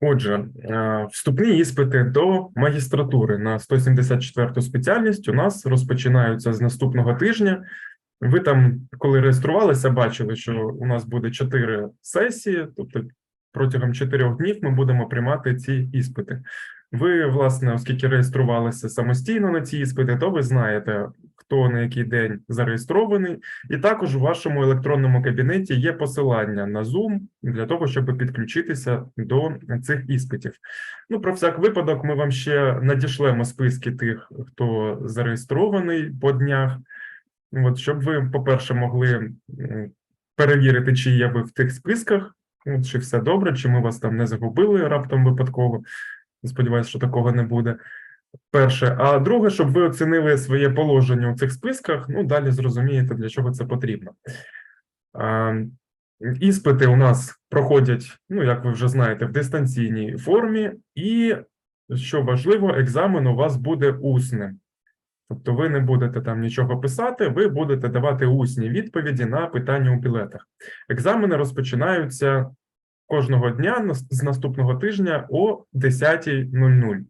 Отже, е, вступні іспити до магістратури на 174 спеціальність у нас розпочинаються з наступного тижня. Ви там, коли реєструвалися, бачили, що у нас буде 4 сесії, тобто протягом 4 днів ми будемо приймати ці іспити. Ви, власне, оскільки реєструвалися самостійно на ці іспити, то ви знаєте, хто на який день зареєстрований, і також у вашому електронному кабінеті є посилання на Zoom для того, щоб підключитися до цих іспитів. Ну, про всяк випадок, ми вам ще надішлемо списки тих, хто зареєстрований по днях. От, щоб ви, по-перше, могли перевірити, чи є ви в тих списках, чи все добре, чи ми вас там не загубили раптом випадково. Сподіваюся, що такого не буде. Перше, а друге, щоб ви оцінили своє положення у цих списках. Ну, далі зрозумієте, для чого це потрібно. Іспити у нас проходять, ну, як ви вже знаєте, в дистанційній формі, і, що важливо, екзамен у вас буде усним. Тобто ви не будете там нічого писати, ви будете давати усні відповіді на питання у білетах. Екзамени розпочинаються кожного дня з наступного тижня о 10.00.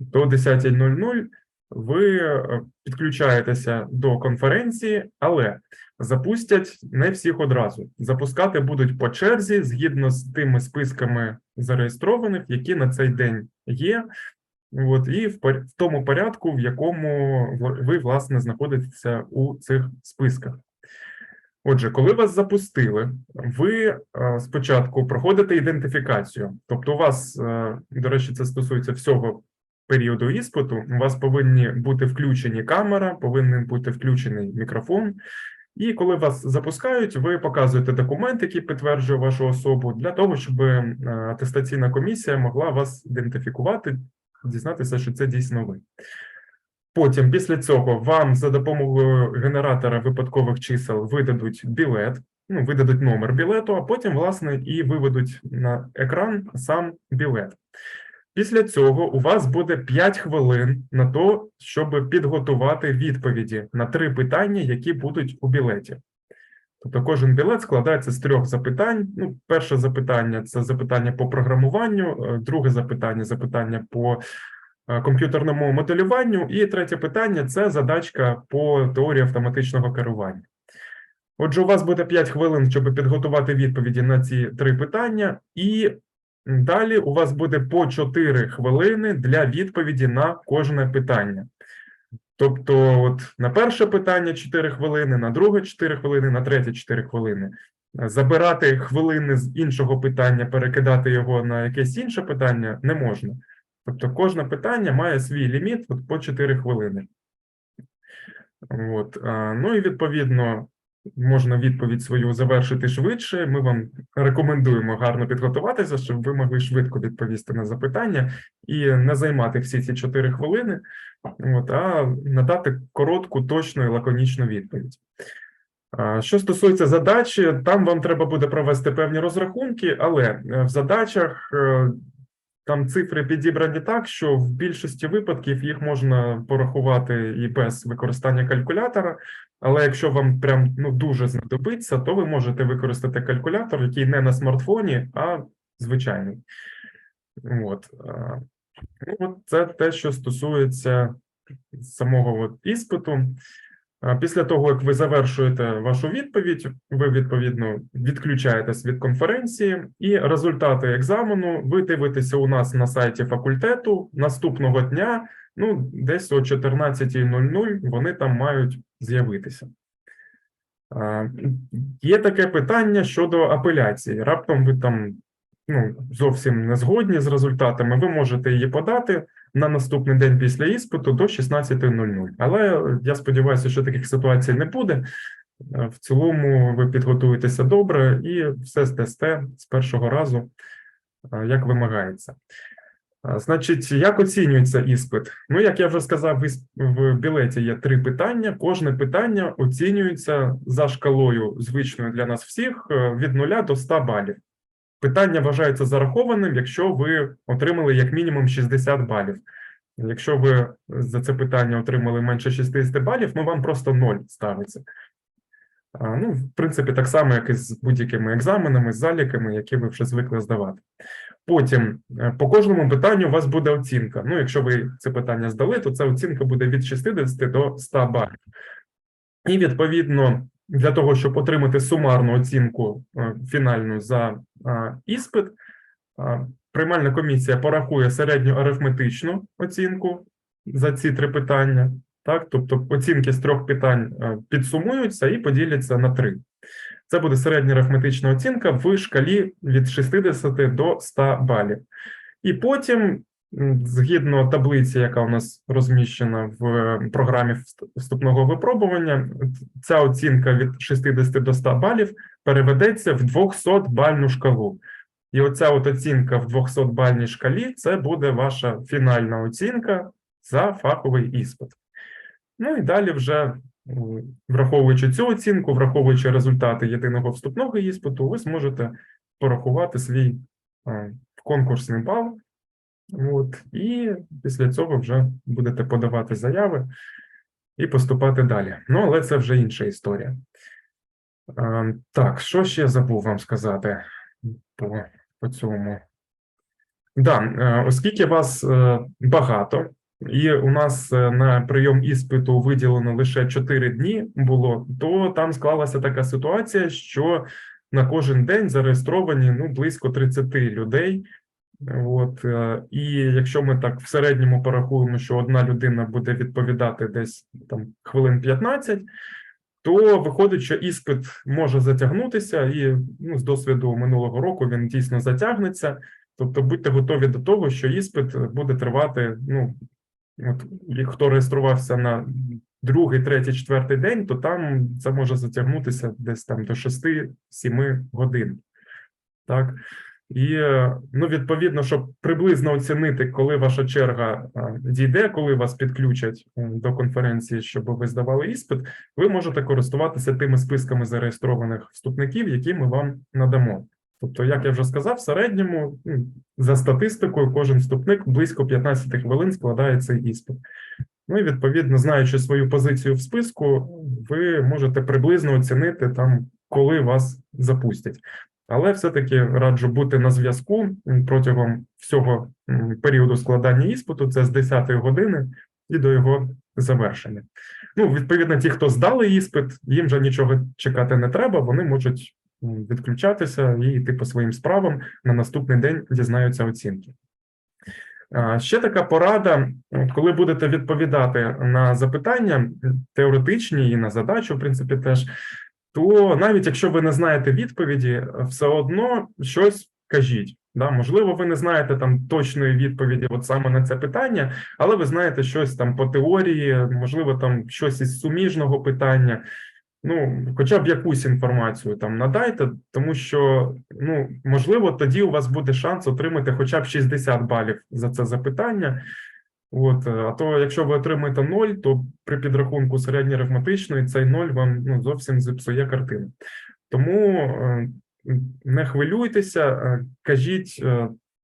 До 10.00 ви е, підключаєтеся до конференції, але запустять не всіх одразу. Запускати будуть по черзі згідно з тими списками зареєстрованих, які на цей день є. От, і в, в тому порядку, в якому ви, власне, знаходитеся у цих списках. Отже, коли вас запустили, ви е, спочатку проходите ідентифікацію. Тобто, у вас, е, до речі, це стосується всього періоду іспиту. У вас повинні бути включені камера, повинен бути включений мікрофон. І коли вас запускають, ви показуєте документ, який підтверджує вашу особу, для того, щоб е, атестаційна комісія могла вас ідентифікувати, дізнатися, що це дійсно ви. Потім, після цього, вам за допомогою генератора випадкових чисел видадуть білет, ну, видадуть номер білету, а потім, власне, і виведуть на екран сам білет. Після цього у вас буде 5 хвилин на те, щоб підготувати відповіді на три питання, які будуть у білеті. Тобто кожен білет складається з трьох запитань. Ну, перше запитання це запитання по програмуванню, е, друге запитання запитання по е, комп'ютерному моделюванню, і третє питання це задачка по теорії автоматичного керування. Отже, у вас буде 5 хвилин, щоб підготувати відповіді на ці три питання, і далі у вас буде по 4 хвилини для відповіді на кожне питання. Тобто, от на перше питання 4 хвилини, на друге 4 хвилини, на третє 4 хвилини. Забирати хвилини з іншого питання, перекидати його на якесь інше питання не можна. Тобто, кожне питання має свій ліміт от по 4 хвилини. От, ну і відповідно можна відповідь свою завершити швидше. Ми вам рекомендуємо гарно підготуватися, щоб ви могли швидко відповісти на запитання і не займати всі ці 4 хвилини, от, а надати коротку, точну і лаконічну відповідь. Що стосується задачі, там вам треба буде провести певні розрахунки, але е, в задачах е, там цифри підібрані так, що в більшості випадків їх можна порахувати і без використання калькулятора. Але якщо вам прям ну дуже знадобиться, то ви можете використати калькулятор, який не на смартфоні, а звичайний. От. Ну, це те, що стосується самого от іспиту. Після того, як ви завершуєте вашу відповідь, ви відповідно відключаєтесь від конференції, і результати екзамену ви дивитеся у нас на сайті факультету наступного дня, ну десь о 14.00 вони там мають з'явитися. Є таке питання щодо апеляції. Раптом ви там ну, зовсім не згодні з результатами, ви можете її подати на наступний день після іспиту до 16.00. Але я сподіваюся, що таких ситуацій не буде. Е, В цілому ви підготуєтеся добре і все здасте з першого разу, е, як вимагається. Е, Значить, як оцінюється іспит? Ну, як я вже сказав, в білеті є три питання. Кожне питання оцінюється за шкалою звичною для нас всіх від 0 до 100 балів. Питання вважається зарахованим, якщо ви отримали як мінімум 60 балів. Якщо ви за це питання отримали менше 60 балів, ну вам просто 0 ставиться. Ну, в принципі, так само, як і з будь-якими екзаменами, з заліками, які ви вже звикли здавати. Потім е, по кожному питанню у вас буде оцінка. Ну, якщо ви це питання здали, то ця оцінка буде від 60 до 100 балів. І відповідно для того, щоб отримати сумарну оцінку е, фінальну за е, іспит, е, приймальна комісія порахує середню арифметичну оцінку за ці три питання. Так, тобто оцінки з трьох питань підсумуються і поділяться на три. Це буде середня арифметична оцінка в шкалі від 60 до 100 балів. І потім, згідно таблиці, яка у нас розміщена в програмі вступного випробування, ця оцінка від 60 до 100 балів переведеться в 200-бальну шкалу. І оця от оцінка в 200-бальній шкалі це буде ваша фінальна оцінка за фаховий іспит. Ну і далі вже враховуючи цю оцінку, враховуючи результати єдиного вступного іспиту, ви зможете порахувати свій конкурсний бал. От, і після цього вже будете подавати заяви і поступати далі. Ну, але це вже інша історія. Е, Так, що ще забув вам сказати по, по цьому? Да, е, оскільки вас е, багато, і у нас е, на прийом іспиту виділено лише 4 дні було, то там склалася така ситуація, що на кожен день зареєстровані ну, близько 30 людей. От, е, і якщо ми так в середньому порахуємо, що одна людина буде відповідати десь там хвилин 15, то виходить, що іспит може затягнутися, і ну, з досвіду минулого року він дійсно затягнеться. Тобто будьте готові до того, що іспит буде тривати. Ну от хто реєструвався на другий, третій, четвертий день, то там це може затягнутися десь там до 6-7 годин. Так. І ну, відповідно, щоб приблизно оцінити, коли ваша черга дійде, коли вас підключать до конференції, щоб ви здавали іспит, ви можете користуватися тими списками зареєстрованих вступників, які ми вам надамо. Тобто, як я вже сказав, в середньому за статистикою кожен вступник близько 15 хвилин складає цей іспит. Ну і відповідно, знаючи свою позицію в списку, ви можете приблизно оцінити там, коли вас запустять. Але все-таки раджу бути на зв'язку протягом всього періоду складання іспиту, це з 10 години і до його завершення. Ну, відповідно, ті, хто здали іспит, їм вже нічого чекати не треба, вони можуть відключатися і йти по своїм справам на наступний день дізнаються оцінки. Ще така порада, коли будете відповідати на запитання теоретичні і на задачу, в принципі, теж, то навіть якщо ви не знаєте відповіді, все одно щось кажіть. Да, можливо, ви не знаєте там точної відповіді, от саме на це питання, але ви знаєте щось там по теорії, можливо, там щось із суміжного питання. Ну, хоча б якусь інформацію там надайте, тому що ну можливо, тоді у вас буде шанс отримати хоча б 60 балів за це запитання. От, е, а то, якщо ви отримаєте 0, то при підрахунку середньоарифметичної цей 0 вам ну, зовсім зіпсує картину. Тому е, не хвилюйтеся, е, кажіть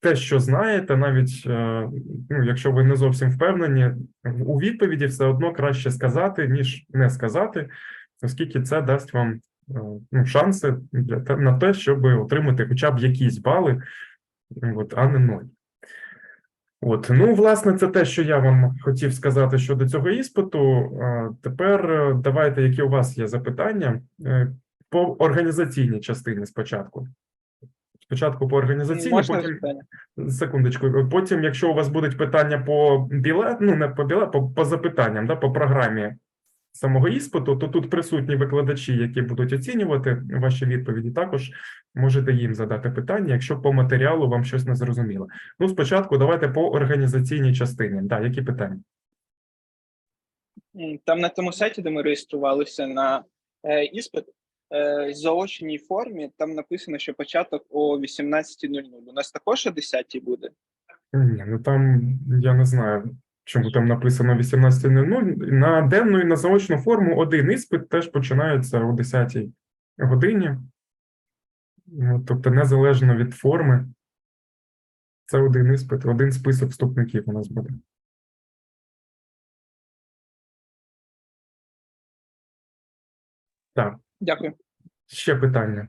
те, що знаєте, навіть ну, якщо ви не зовсім впевнені, у відповіді все одно краще сказати, ніж не сказати, оскільки це дасть вам ну, шанси для на те, щоб отримати хоча б якісь бали, от, а не 0. От, ну, власне, це те, що я вам хотів сказати щодо цього іспиту. Тепер е, давайте, які у вас є запитання Е, по організаційній частині спочатку. Спочатку по організаційній, Можна потім запитання? секундочку. Потім, якщо у вас будуть питання по білет, ну не по білет, по, по запитанням, да, по програмі самого іспиту, то тут присутні викладачі, які будуть оцінювати ваші відповіді, також можете їм задати питання, якщо по матеріалу вам щось не зрозуміло. Ну, спочатку давайте по організаційній частині. Да, які питання? Там на тому сайті, де ми реєструвалися на е, іспит, е, в заочній формі там написано, що початок о 18.00. У нас також о 10.00 буде. Ні, ну там я не знаю, чому там написано 18.00. На денну і на заочну форму один іспит теж починається о 10 годині. Ну, Тобто, незалежно від форми, це один іспит, один список вступників у нас буде. Так, Дякую. ще питання.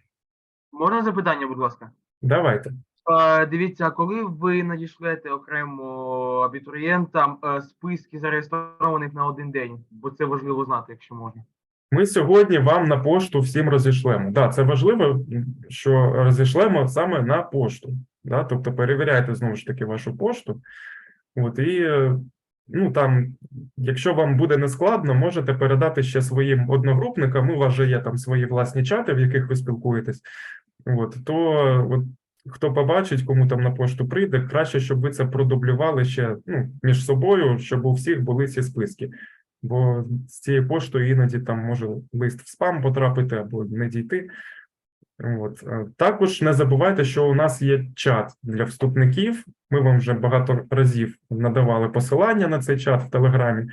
Можна запитання, будь ласка? Давайте. Е, Дивіться, коли ви надішлете окремо абітурієнтам е, списки зареєстрованих на один день, бо це важливо знати, якщо можна. Ми сьогодні вам на пошту всім розійшлемо. Да, це важливо, що розійшлемо саме на пошту. Да? Тобто перевіряйте знову ж таки вашу пошту. От і е, ну там, якщо вам буде нескладно, можете передати ще своїм одногрупникам. У вас же є там свої власні чати, в яких ви спілкуєтесь. От то от, хто побачить, кому там на пошту прийде, краще, щоб ви це продублювали ще ну, між собою, щоб у всіх були ці списки. Бо з цією поштою іноді там може лист в спам потрапити або не дійти. От. Також не забувайте, що у нас є чат для вступників. Ми вам вже багато разів надавали посилання на цей чат в Телеграмі.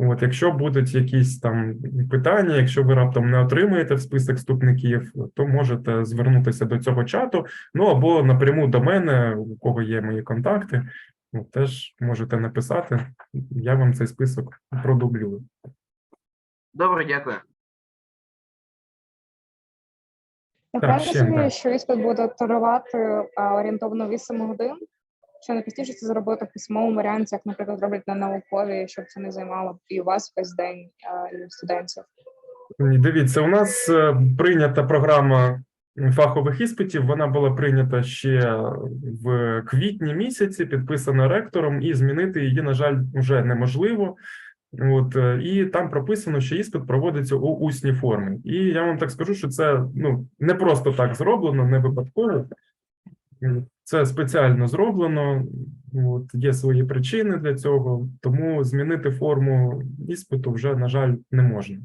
От, якщо будуть якісь там питання, якщо ви раптом не отримаєте в список вступників, то можете звернутися до цього чату, ну або напряму до мене, у кого є мої контакти, ну, теж можете написати. Я вам цей список продублюю. Добре, дякую. Я Так, правильно ще, розумію, так. що іспит буде тривати а, орієнтовно 8 годин? Чи не простіше це зробити в письмовому варіанті, як, наприклад, роблять на науковій, щоб це не займало і у вас весь день, і у студентів? Дивіться, у нас е, прийнята програма фахових іспитів. Вона була прийнята ще в квітні місяці, підписана ректором, і змінити її, на жаль, вже неможливо. От е, і там прописано, що іспит проводиться у усній формі. І я вам так скажу, що це ну не просто так зроблено, не випадково. Це спеціально зроблено. От є свої причини для цього, тому змінити форму іспиту вже, на жаль, не можна.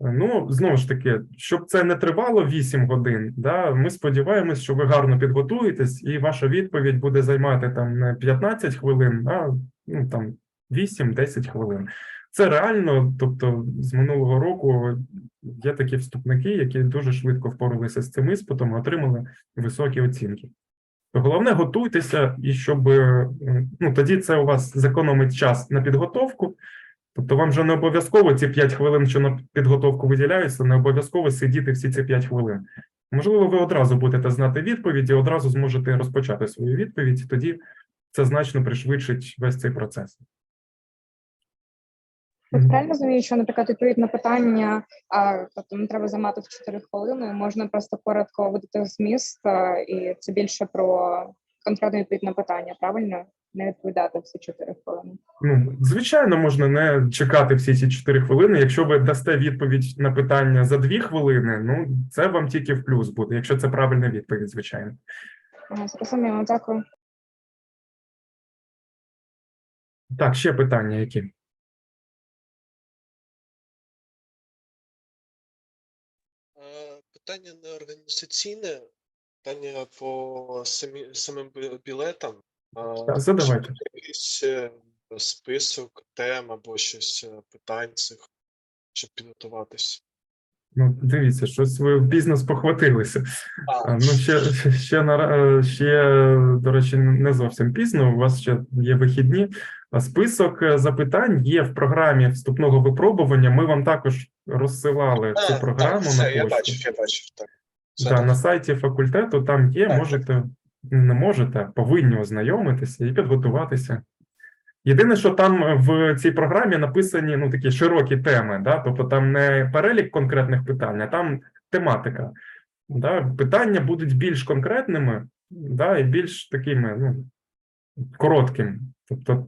Ну, знову ж таки, щоб це не тривало 8 годин, да, ми сподіваємось, що ви гарно підготуєтесь, і ваша відповідь буде займати там не 15 хвилин, а ну, там 8-10 хвилин. Це реально, тобто з минулого року є такі вступники, які дуже швидко впоралися з цим іспитом, і отримали високі оцінки. Головне готуйтеся, і щоб е, ну тоді це у вас зекономить час на підготовку. Тобто вам вже не обов'язково ці 5 хвилин, що на підготовку виділяються, не обов'язково сидіти всі ці 5 хвилин. Можливо, ви одразу будете знати відповідь і одразу зможете розпочати свою відповідь, тоді це значно пришвидшить весь цей процес. Мгм. правильно розумію, що, наприклад, відповідь на питання, а, тобто не треба займати в 4 хвилини, можна просто коротко видати зміст, а, і це більше про конкретну відповідь на питання, правильно? Не відповідати всі 4 хвилини. Ну, звичайно, можна не чекати всі ці 4 хвилини. Якщо ви дасте відповідь на питання за 2 хвилини, ну це вам тільки в плюс буде, якщо це правильна відповідь, звичайно. Зрозуміло, дякую. Так, ще питання які? Питання не організаційне, питання по самі, самим білетам. Так, задавайте. Якийсь е, список тем або щось е, питань цих, щоб підготуватись. Ну, дивіться, щось ви в бізнес похватилися. А, Ну, ще, ще, на- е, ще, до речі, не зовсім пізно. У вас ще є вихідні. Список е, запитань є в програмі вступного випробування. Ми вам також розсилали а, цю програму так, все, на я бачив, я бачив, так. Все, Да, на сайті факультету там є, Так, можете, не можете, повинні ознайомитися і підготуватися. Єдине, що там в цій програмі написані ну, такі широкі теми, да? тобто там не перелік конкретних питань, а там тематика. Да? Питання будуть більш конкретними да? і більш такими ну, короткими. Тобто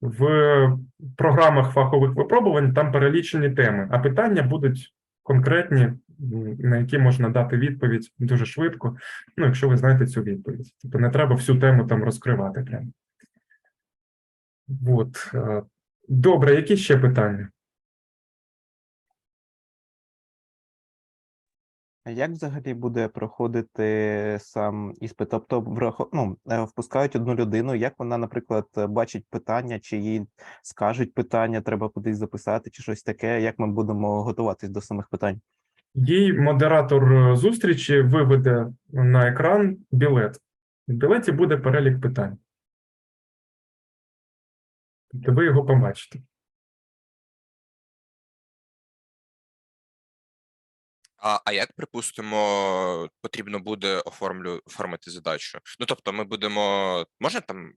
в програмах фахових випробувань там перелічені теми, а питання будуть конкретні, на які можна дати відповідь дуже швидко, ну, якщо ви знаєте цю відповідь. Тобто не треба всю тему там розкривати прямо. От. е, Добре, які ще питання? Як взагалі буде проходити сам іспит? Тобто, ну, е, впускають одну людину, як вона, наприклад, бачить питання, чи їй скажуть питання, треба кудись записати, чи щось таке, як ми будемо готуватись до самих питань? Їй модератор е, зустрічі виведе на екран білет. В білеті буде перелік питань. Тобто ви його побачите. А, а як, припустимо, потрібно буде оформлю, оформити задачу? Ну, тобто, ми будемо. Можна там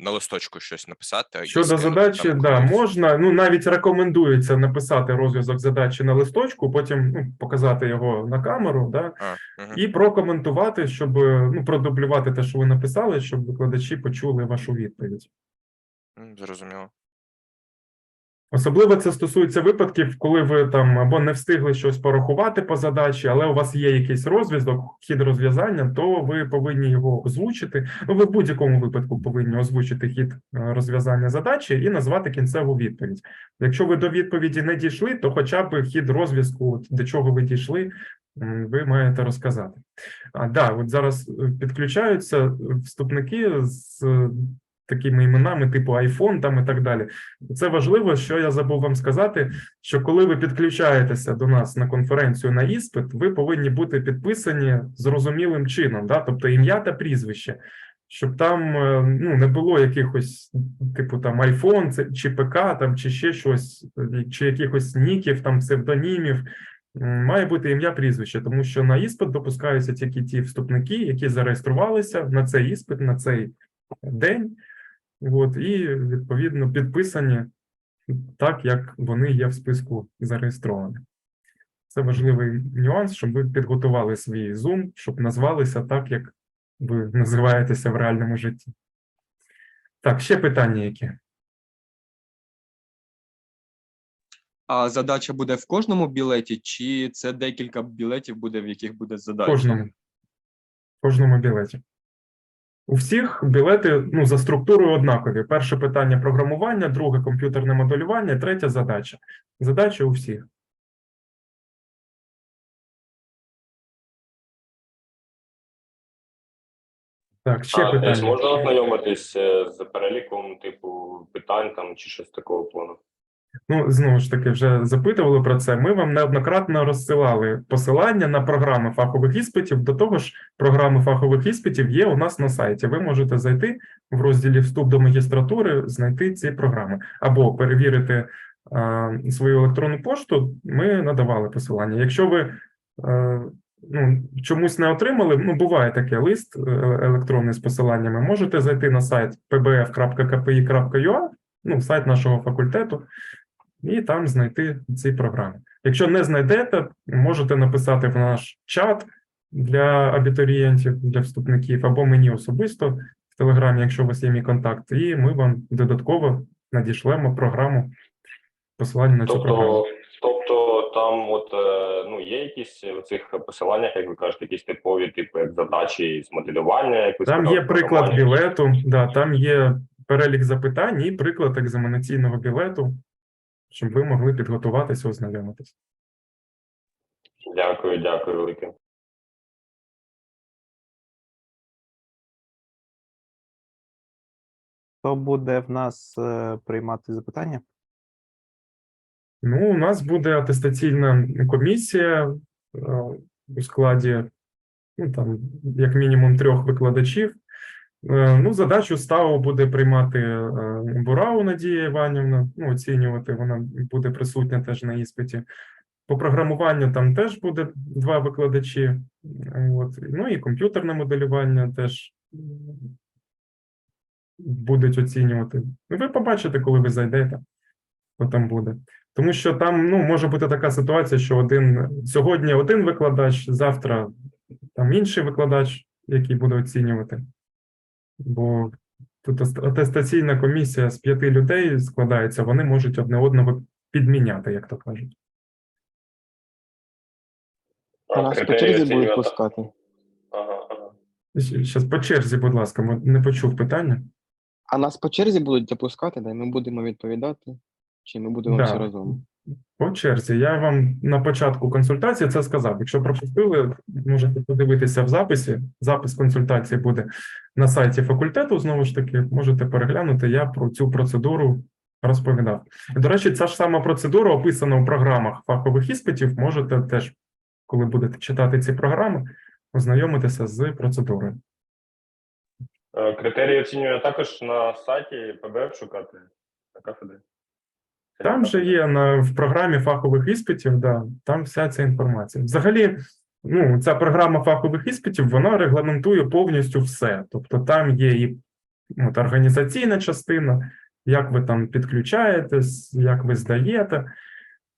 на листочку щось написати? Щодо задачі, там да, можна. Ну навіть рекомендується написати розв'язок задачі на листочку, потім ну, показати його на камеру, да, А, мгм. і прокоментувати, щоб ну продублювати те, що ви написали, щоб викладачі почули вашу відповідь. Зрозуміло. Особливо це стосується випадків, коли ви там або не встигли щось порахувати по задачі, але у вас є якийсь розв'язок, хід розв'язання, то ви повинні його озвучити. Ну, ви в будь-якому випадку повинні озвучити хід е, розв'язання задачі і назвати кінцеву відповідь. Якщо ви до відповіді не дійшли, то хоча б хід розв'язку, до чого ви дійшли, ви маєте розказати. А да, от зараз е, підключаються вступники з е, такими іменами, типу iPhone там і так далі. Це важливо, що я забув вам сказати, що коли ви підключаєтеся до нас на конференцію на іспит, ви повинні бути підписані зрозумілим чином, да? тобто ім'я та прізвище, щоб там е, ну, не було якихось, типу там це- чи ПК, там, чи ще щось, чи якихось ніків, там псевдонімів. Має бути ім'я прізвище, тому що на іспит допускаються тільки ті вступники, які зареєструвалися на цей іспит, на цей день. От, і відповідно підписані так, як вони є в списку зареєстрованих. Це важливий нюанс, щоб ви підготували свій Zoom, щоб назвалися так, як ви називаєтеся в реальному житті. Так, ще питання які? А задача буде в кожному білеті, чи це декілька білетів буде, в яких буде В задача? кожному. В кожному білеті. У всіх білети ну, за структурою однакові. Перше питання програмування, друге комп'ютерне моделювання, третє задача. Задача у всіх. Так, ще А, питання. можна ознайомитись е, з переліком типу питань там чи щось такого плану? Ну, знову ж таки, вже запитували про це. Ми вам неоднократно розсилали посилання на програми фахових іспитів. До того ж, програми фахових іспитів є у нас на сайті. Ви можете зайти в розділі Вступ до магістратури, знайти ці програми або перевірити а, свою електронну пошту. Ми надавали посилання. Якщо ви е, ну, чомусь не отримали, ну буває таке лист е, електронний з посиланнями. Можете зайти на сайт pbf.kpi.ua, ну, сайт нашого факультету і там знайти ці програми. Якщо не знайдете, можете написати в наш чат для абітурієнтів, для вступників, або мені особисто в Телеграмі, якщо у вас є мій контакт, і ми вам додатково надішлемо програму посилання на цю програму. Тобто, тобто там от е, ну є якісь в цих посиланнях, як ви кажете, якісь типові, типу як задачі з моделювання, як ви Там є приклад білету, да, там є перелік запитань і приклад екзаменаційного білету, щоб ви могли підготуватися, ознайомитися. Дякую, дякую велике. Хто буде в нас е, приймати запитання? Ну, у нас буде атестаційна комісія е, у складі ну, там, як мінімум трьох викладачів. Е, Ну, задачу ставу буде приймати е, Бурау Надія Іванівна, ну, оцінювати, вона буде присутня теж на іспиті. По програмуванню там теж буде два викладачі. От. Ну і комп'ютерне моделювання теж будуть оцінювати. Ви побачите, коли ви зайдете, хто там буде. Тому що там ну, може бути така ситуація, що один сьогодні один викладач, завтра там інший викладач, який буде оцінювати. Бо тут атестаційна комісія з п'яти людей складається, вони можуть одне одного підміняти, як то кажуть. А, Нас по черзі будуть пускати. Ага, ага. Зараз по черзі, будь ласка, не почув питання. А нас по черзі будуть запускати, да, і ми будемо відповідати, чи ми будемо Да. всі разом. По черзі, я вам на початку консультації це сказав. Якщо пропустили, можете подивитися в записі. Запис консультації буде на сайті факультету. Знову ж таки, можете переглянути. Я про цю процедуру розповідав. До речі, ця ж сама процедура описана у програмах фахових іспитів. Можете теж, коли будете читати ці програми, ознайомитися з процедурою. Е, Критерії оцінює також на сайті ПБФ шукати на кафедрі. Там же є на в програмі фахових іспитів, да, там вся ця інформація. Взагалі, ну, ця програма фахових іспитів вона регламентує повністю все. Тобто, там є і от, організаційна частина, як ви там підключаєтесь, як ви здаєте.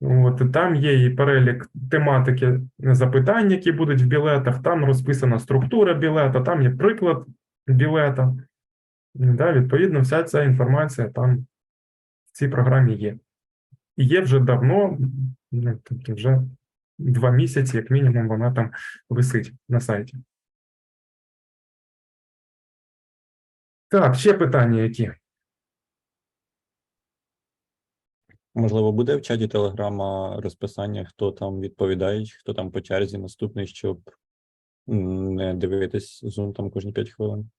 От там є і перелік тематики запитань, які будуть в білетах. Там розписана структура білета, там є приклад білета. Да, відповідно, вся ця інформація там в цій програмі є. І є вже давно, ну, тобто вже два місяці, як мінімум, вона там висить на сайті. Так, ще питання які? Можливо, буде в чаті Телеграма розписання, хто там відповідає, хто там по черзі наступний, щоб не дивитись Zoom там кожні 5 хвилин.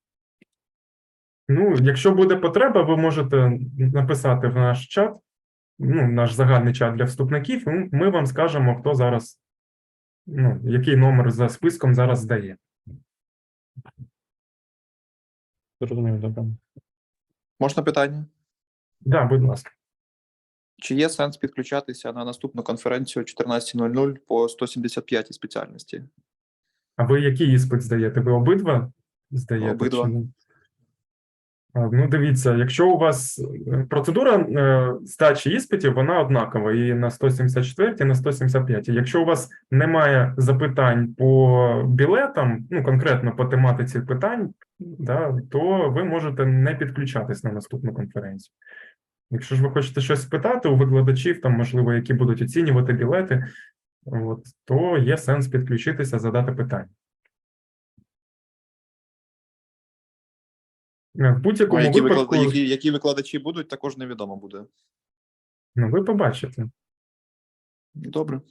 Ну, якщо буде потреба, ви можете написати в наш чат, ну, наш загальний чат для вступників, і ми вам скажемо, хто зараз, ну, який номер за списком зараз здає. Зрозумів, добре. Можна питання? Да, будь ласка. Чи є сенс підключатися на наступну конференцію о 14.00 по 175 спеціальності? А ви який іспит здаєте? Ви обидва здаєте? Обидва. чи ні? Ну, дивіться, якщо у вас е, процедура е, здачі іспитів, вона однакова і на 174, і на 175. Якщо у вас немає запитань по білетам, ну конкретно по тематиці питань, да, то ви можете не підключатись на наступну конференцію. Якщо ж ви хочете щось спитати у викладачів, там, можливо, які будуть оцінювати білети, от, то є сенс підключитися, задати питання. В будь-якому які, випадку, виклад... які, які викладачі будуть, також невідомо буде. ну, ви побачите. Добре.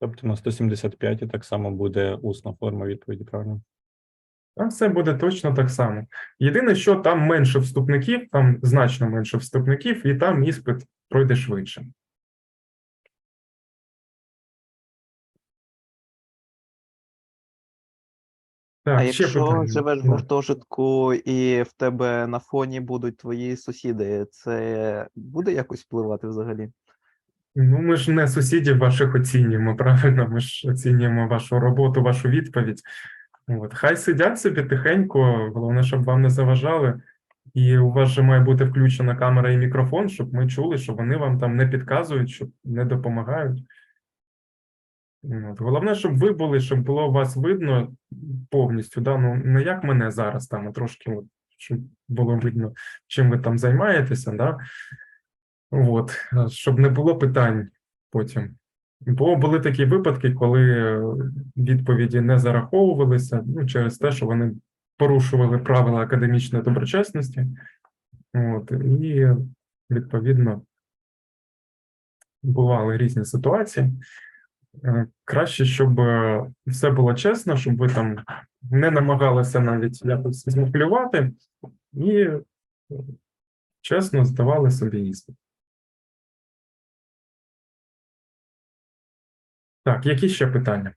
Тобто на 175 так само буде усна форма відповіді, правильно? Там все буде точно так само. Єдине, що там менше вступників, там значно менше вступників, і там іспит пройде швидше. Так, А ще якщо питання. живеш в гуртожитку і в тебе на фоні будуть твої сусіди, це буде якось впливати взагалі? Ну, ми ж не сусідів ваших оцінюємо, правильно? Ми ж оцінюємо вашу роботу, вашу відповідь. От. Хай сидять собі тихенько, головне, щоб вам не заважали. І у вас же має бути включена камера і мікрофон, щоб ми чули, що вони вам там не підказують, щоб не допомагають. Головне, щоб ви були, щоб було вас видно повністю. Да? Ну, не як мене зараз, там, а трошки, щоб було видно, чим ви там займаєтеся. Да? От, щоб не було питань потім. Бо були такі випадки, коли е, відповіді не зараховувалися ну, через те, що вони порушували правила академічної доброчесності. От, і відповідно бували різні ситуації. Е, Краще, щоб е, все було чесно, щоб ви там не намагалися навіть якось змоклювати і е, чесно здавали собі іспит. Так, які ще питання?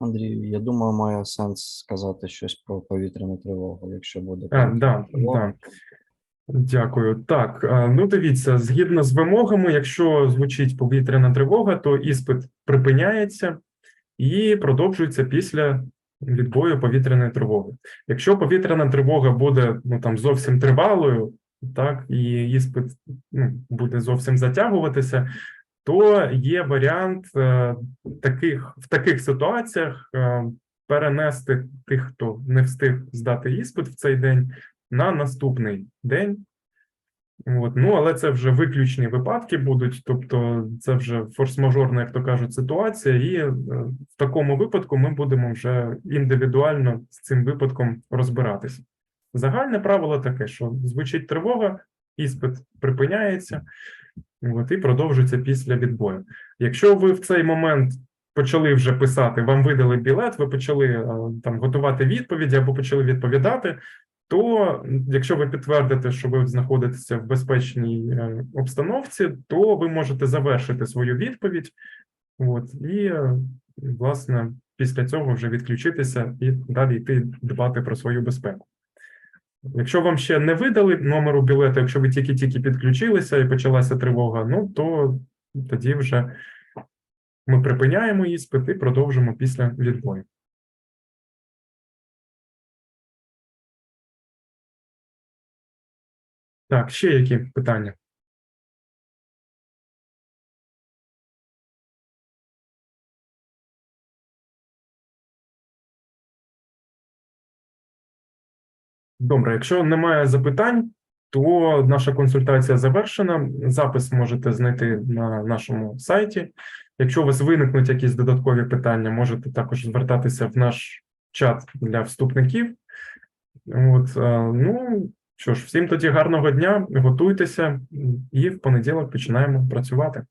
Андрій, я думаю, має сенс сказати щось про повітряну тривогу, якщо буде. А, да, тривога. да. Дякую. Так, ну дивіться, згідно з вимогами, якщо звучить повітряна тривога, то іспит припиняється і продовжується після відбою повітряної тривоги. Якщо повітряна тривога буде ну там зовсім тривалою, так і іспит ну, буде зовсім затягуватися, то є варіант е, таких в таких ситуаціях е, перенести тих, хто не встиг здати іспит в цей день на наступний день. От. Ну, але це вже виключні випадки будуть, тобто це вже форс-мажорна, як то кажуть, ситуація, і е, в такому випадку ми будемо вже індивідуально з цим випадком розбиратися. Загальне правило таке, що звучить тривога, іспит припиняється, от, і продовжується після відбою. Якщо ви в цей момент почали вже писати, вам видали білет, ви почали е, там готувати відповіді або почали відповідати, то якщо ви підтвердите, що ви знаходитеся в безпечній е, обстановці, то ви можете завершити свою відповідь, от, і, е, власне, після цього вже відключитися і далі йти дбати про свою безпеку. Якщо вам ще не видали номеру білету, якщо ви тільки-тільки підключилися і почалася тривога, ну то тоді вже ми припиняємо іспит і продовжимо після відбою. Так, ще які питання? Добре, якщо немає запитань, то наша консультація завершена. Запис можете знайти на нашому сайті. Якщо у вас виникнуть якісь додаткові питання, можете також звертатися в наш чат для вступників. От, е, ну що ж, всім тоді гарного дня, готуйтеся, і в понеділок починаємо працювати.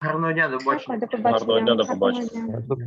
Гарного дня, до побачення. Гарного дня, до побачення.